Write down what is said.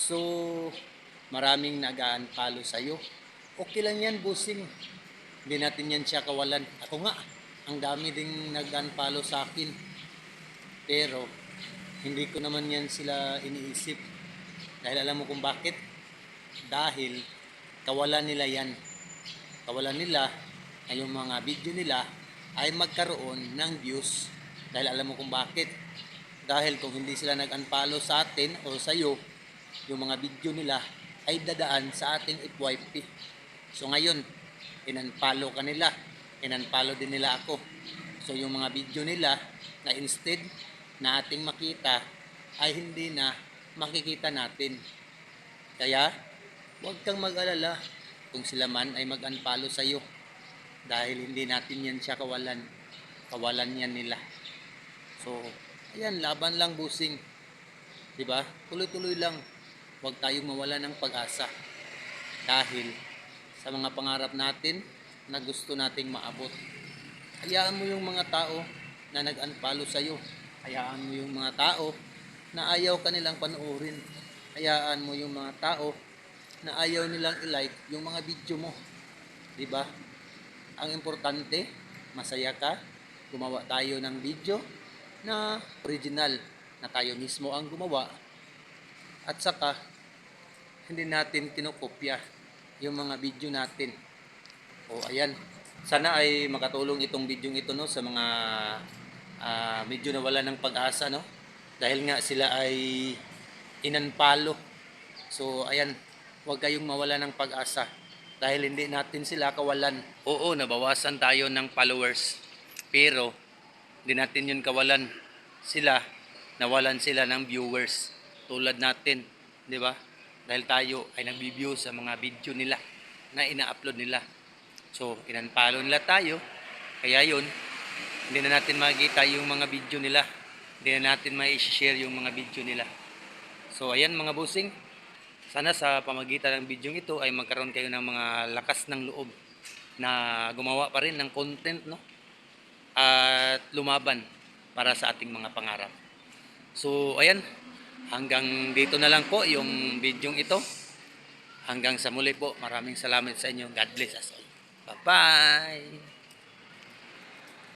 So, maraming nag-unfollow sa'yo. Okay lang yan, busing. Hindi natin yan siya kawalan. Ako nga, ang dami ding nag-unfollow sa akin. Pero, hindi ko naman yan sila iniisip. Dahil alam mo kung bakit? Dahil, kawalan nila yan. Kawalan nila na yung mga video nila ay magkaroon ng views. Dahil alam mo kung bakit? Dahil kung hindi sila nag-unfollow sa atin o sa iyo, yung mga video nila ay dadaan sa ating FYP. So ngayon, in-unfollow ka nila, in-unfollow din nila ako. So yung mga video nila na instead na ating makita ay hindi na makikita natin. Kaya, huwag kang mag-alala kung sila man ay mag-unfollow sa iyo dahil hindi natin yan siya kawalan. Kawalan yan nila. So, ayan, laban lang busing. 'Di ba? Tuloy-tuloy lang. Huwag tayong mawala ng pag-asa. Dahil sa mga pangarap natin na gusto nating maabot. Hayaan mo yung mga tao na nag-unfollow sa iyo. Hayaan mo yung mga tao na ayaw kanilang panoorin. Hayaan mo yung mga tao na ayaw nilang i-like yung mga video mo. 'Di ba? Ang importante, masaya ka, gumawa tayo ng video na original na tayo mismo ang gumawa at saka hindi natin kinokopya yung mga video natin. O ayan, sana ay makatulong itong video ito no sa mga ah, medyo nawala ng pag-asa no dahil nga sila ay inanpalo. So ayan, huwag kayong mawala ng pag-asa dahil hindi natin sila kawalan. Oo, nabawasan tayo ng followers. Pero hindi natin yun kawalan. Sila, nawalan sila ng viewers. Tulad natin, di ba? Dahil tayo ay nag-view sa mga video nila na ina-upload nila. So, inunfollow nila tayo. Kaya yun, hindi na natin makikita yung mga video nila. Hindi na natin ma-share yung mga video nila. So, ayan mga busing. Sana sa pamagitan ng video ito ay magkaroon kayo ng mga lakas ng loob na gumawa pa rin ng content, no? At lumaban para sa ating mga pangarap. So, ayan. Hanggang dito na lang po yung video ito. Hanggang sa muli po. Maraming salamat sa inyo. God bless us all. Bye-bye!